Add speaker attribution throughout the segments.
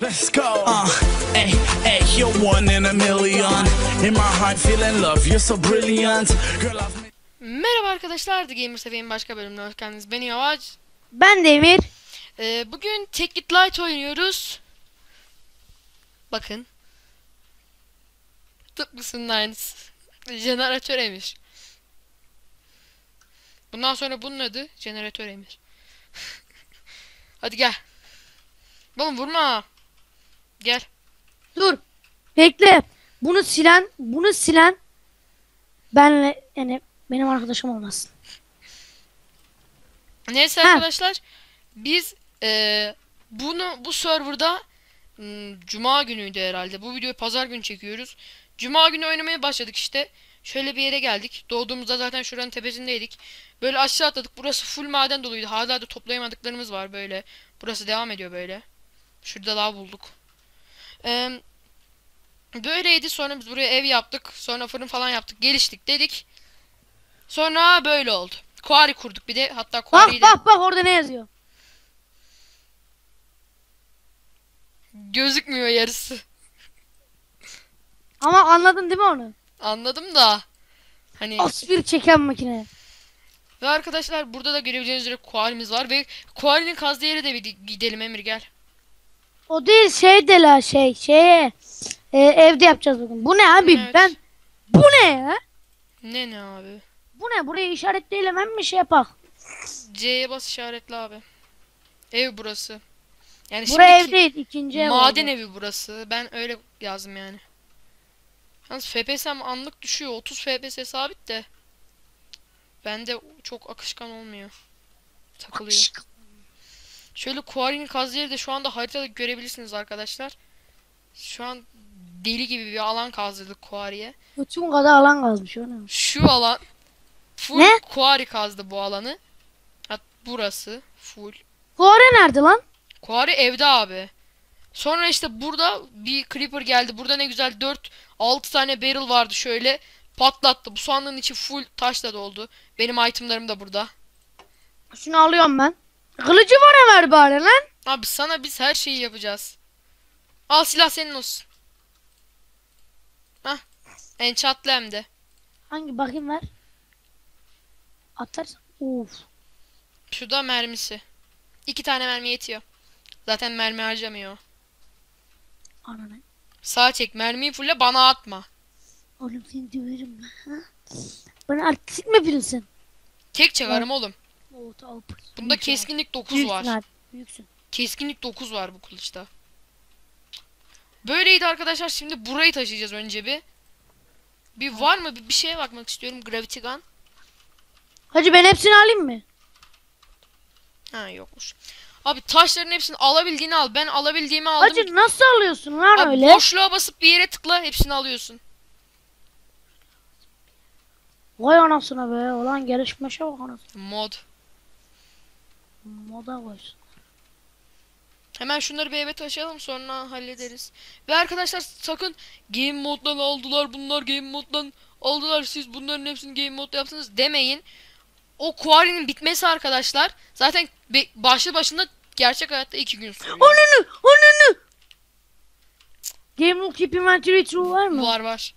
Speaker 1: Let's go. Uh, hey, hey, you're one in a million. In my heart, feeling love. You're so brilliant. Girl, I've
Speaker 2: Merhaba arkadaşlar, The Gamer Seviye'nin başka bölümüne hoş geldiniz. Ben Yavaş.
Speaker 3: Ben Demir.
Speaker 2: Ee, bugün Take It Light oynuyoruz. Bakın. Tıpkısının aynısı. Jeneratör Emir. Bundan sonra bunun adı Jeneratör Emir. Hadi gel. Oğlum vurma. Gel.
Speaker 3: Dur. Bekle. Bunu silen, bunu silen benle yani benim arkadaşım olmasın.
Speaker 2: Neyse
Speaker 3: Ha.
Speaker 2: arkadaşlar biz eee, bunu bu serverda hmm, Cuma günüydü herhalde. Bu videoyu pazar günü çekiyoruz. Cuma günü oynamaya başladık işte. Şöyle bir yere geldik. Doğduğumuzda zaten şuranın tepesindeydik. Böyle aşağı atladık. Burası full maden doluydu. Hala da toplayamadıklarımız var böyle. Burası devam ediyor böyle. Şurada lav bulduk. Eee, böyleydi. Sonra biz buraya ev yaptık. Sonra fırın falan yaptık. Geliştik dedik. Sonra böyle oldu. Kuari kurduk bir de. Hatta
Speaker 3: Bak
Speaker 2: kuariyi de
Speaker 3: bak bak orada ne yazıyor?
Speaker 2: gözükmüyor yarısı.
Speaker 3: Ama anladın değil mi onu?
Speaker 2: Anladım da. Hani
Speaker 3: Aspir çeken makine.
Speaker 2: ve arkadaşlar burada da görebileceğiniz üzere kuarimiz var ve kuarinin kazdığı yere de bir gidelim Emir gel.
Speaker 3: O değil şey de la şey şeye e, evde yapacağız bugün. Bu ne abi
Speaker 2: Evet.
Speaker 3: ben bu ne ya?
Speaker 2: Ne ne abi?
Speaker 3: Bu ne buraya işaretleyelim hem mi şey yapak?
Speaker 2: C'ye bas işaretle abi. Ev burası. Yani
Speaker 3: Buraya ev
Speaker 2: şimdiki
Speaker 3: değil ikinci ev
Speaker 2: maden
Speaker 3: oldu.
Speaker 2: evi burası. Ben öyle yazdım yani. Yalnız FPS'm anlık düşüyor. 30 FPS sabit de. Bende çok akışkan olmuyor. Takılıyor.
Speaker 3: Akışkan.
Speaker 2: Şöyle Quarry'nin kazdığı yeri de şu anda haritada görebilirsiniz arkadaşlar. Şu an deli gibi bir alan kazdırdık Quarry'e.
Speaker 3: Bütün kadar alan kazmış o ne?
Speaker 2: Şu alan full
Speaker 3: Ne?
Speaker 2: Quarry kazdı bu alanı. Hat burası full.
Speaker 3: Kore nerede lan?
Speaker 2: Quarry evde abi. Sonra işte burada bir creeper geldi. Burada ne güzel 4 6 tane barrel vardı şöyle. Patlattı. Bu sandığın içi full taşla doldu. Benim itemlarım da burada.
Speaker 3: Şunu alıyorum ben. Kılıcı var ver bari lan.
Speaker 2: Abi sana biz her şeyi yapacağız. Al silah senin olsun. Hah. Enchantlı hem de.
Speaker 3: Hangi bakayım ver. Atarsın. Of.
Speaker 2: Şu da mermisi. İki tane mermi yetiyor. Zaten mermi harcamıyor.
Speaker 3: Ananı.
Speaker 2: Sağa çek mermiyi fulle bana atma.
Speaker 3: Oğlum seni döverim. Ha? Bana artistik mi yapıyorsun?
Speaker 2: Tek çakarım oğlum. Bunda keskinlik 9
Speaker 3: Büyüksün
Speaker 2: var.
Speaker 3: Büyüksün.
Speaker 2: Keskinlik 9 var bu kılıçta. Böyleydi arkadaşlar. Şimdi burayı taşıyacağız önce bir. Bir var mı? Bir, bir şeye bakmak istiyorum. Gravity Gun.
Speaker 3: Hacı ben hepsini alayım mı?
Speaker 2: Ha yokmuş. Abi taşların hepsini alabildiğini al. Ben alabildiğimi aldım.
Speaker 3: Hacı nasıl alıyorsun lan
Speaker 2: Abi
Speaker 3: öyle?
Speaker 2: boşluğa basıp bir yere tıkla hepsini alıyorsun.
Speaker 3: Vay anasına be. Ulan gelişmişe bak anasını.
Speaker 2: Mod.
Speaker 3: Moda koysun.
Speaker 2: Hemen şunları bir eve taşıyalım sonra hallederiz. Ve arkadaşlar sakın game moddan aldılar bunlar game moddan aldılar siz bunların hepsini game modda yaptınız demeyin. O quarry'nin bitmesi arkadaşlar zaten başlı başında gerçek hayatta iki gün sürüyor.
Speaker 3: Ananı! Ananı! Game Keep Inventory True var mı?
Speaker 2: Var var.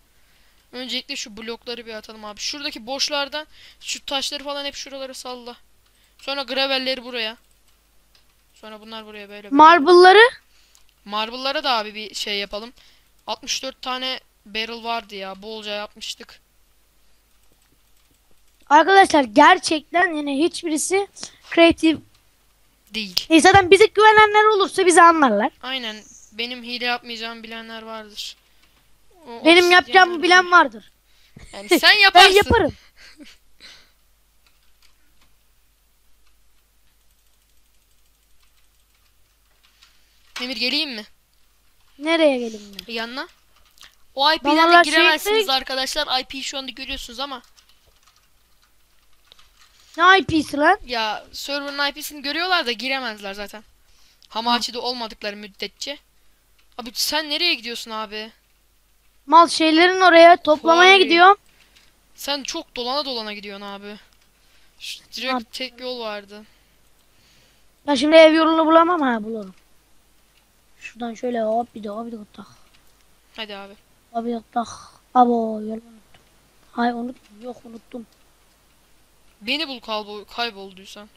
Speaker 2: Öncelikle şu blokları bir atalım abi. Şuradaki boşlardan şu taşları falan hep şuralara salla. Sonra gravelleri buraya. Sonra bunlar buraya böyle. böyle.
Speaker 3: Marble'ları
Speaker 2: Marble'lara da abi bir şey yapalım. 64 tane barrel vardı ya. Bolca yapmıştık.
Speaker 3: arkadaşlar gerçekten yani hiçbirisi creative
Speaker 2: Değil.
Speaker 3: e zaten bize güvenenler olursa bizi anlarlar.
Speaker 2: Aynen. Benim hile yapmayacağımı bilenler vardır. O
Speaker 3: Benim yapacağımı bilen vardır.
Speaker 2: Yani sen
Speaker 3: Ben
Speaker 2: yaparsın.
Speaker 3: yaparım.
Speaker 2: Emir geleyim mi?
Speaker 3: Nereye gelin ben?
Speaker 2: Yanına. O IP'den de
Speaker 3: vallahi
Speaker 2: giremezsiniz
Speaker 3: şey-
Speaker 2: arkadaşlar. IP'yi şu anda görüyorsunuz ama.
Speaker 3: Ne IP'si lan?
Speaker 2: Ya server'ın IP'sini görüyorlar da giremezler zaten. Hamachi'de olmadıkları müddetçe. Abi sen nereye gidiyorsun abi?
Speaker 3: Mal şeylerin oraya toplamaya
Speaker 2: Vay.
Speaker 3: gidiyorum.
Speaker 2: Sen çok dolana dolana gidiyorsun abi. Şu direkt
Speaker 3: Abi.
Speaker 2: tek yol vardı.
Speaker 3: Ya şimdi ev yolunu bulamam ha bulurum. Şuradan şöyle hop bir de hop bir de tak.
Speaker 2: Hadi abi.
Speaker 3: Hop bir de tak. Abo yolu unuttum. Hay unuttum. Yok unuttum.
Speaker 2: Beni bul kalbo kaybolduysan.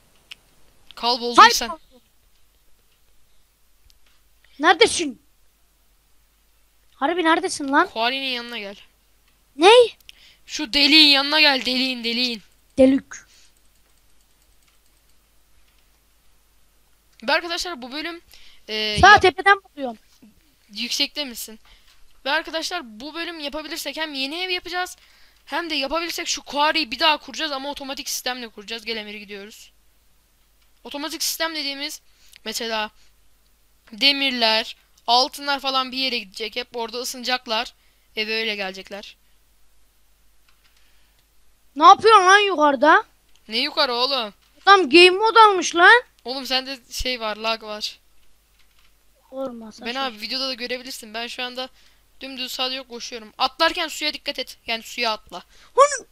Speaker 2: Kaybolduysan.
Speaker 3: Neredesin? Harbi neredesin lan?
Speaker 2: Kuali'nin yanına gel.
Speaker 3: Ney?
Speaker 2: Şu deliğin yanına gel deliğin deliğin.
Speaker 3: Delik.
Speaker 2: Ve arkadaşlar bu bölüm e,
Speaker 3: Sağ tepeden bakıyorum.
Speaker 2: yüksekte misin? Ve arkadaşlar bu bölüm yapabilirsek hem yeni ev yapacağız hem de yapabilirsek şu kuariyi bir daha kuracağız ama otomatik sistemle kuracağız. Gel Emir'e gidiyoruz. Otomatik sistem dediğimiz mesela demirler, altınlar falan bir yere gidecek. Hep orada ısınacaklar. Eve öyle gelecekler.
Speaker 3: Ne yapıyorsun lan yukarıda?
Speaker 2: Ne yukarı oğlum?
Speaker 3: Adam game mode almış lan.
Speaker 2: Oğlum sende şey var, lag var.
Speaker 3: Olmaz.
Speaker 2: Ben abi videoda da görebilirsin. Ben şu anda dümdüz sağda yok koşuyorum. Atlarken suya dikkat et. Yani suya atla.
Speaker 3: Hun!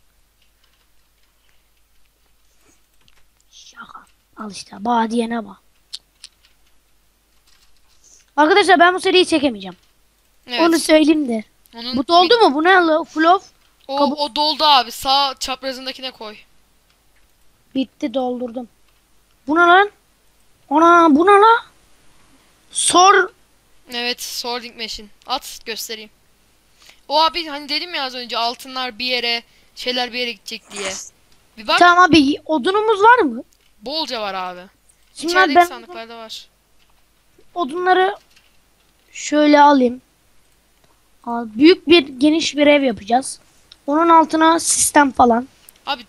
Speaker 3: Şaka. Al işte bağ diyene bak. Arkadaşlar ben bu seriyi çekemeyeceğim.
Speaker 2: Evet.
Speaker 3: Onu söyleyeyim de.
Speaker 2: onun
Speaker 3: Bu doldu mu? Bu ne? Flow.
Speaker 2: O, o doldu abi. Sağ çaprazındakine koy.
Speaker 3: Bitti doldurdum. Bu ne lan? Ana bu ne lan? Sor.
Speaker 2: Evet, sorting machine. At göstereyim. O abi hani dedim ya az önce altınlar bir yere, şeyler bir yere gidecek diye. Bir bak
Speaker 3: Tamam abi odunumuz var mı?
Speaker 2: bolca var abi.
Speaker 3: Şimdi
Speaker 2: İçerideki
Speaker 3: ben
Speaker 2: sandıklarda var.
Speaker 3: odunları şöyle alayım. Al, büyük bir geniş bir ev yapacağız. Onun altına sistem falan.
Speaker 2: Abi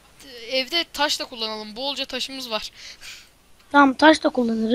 Speaker 2: evde taş da kullanalım. Bolca taşımız var.
Speaker 3: Tamam taş da kullanırız.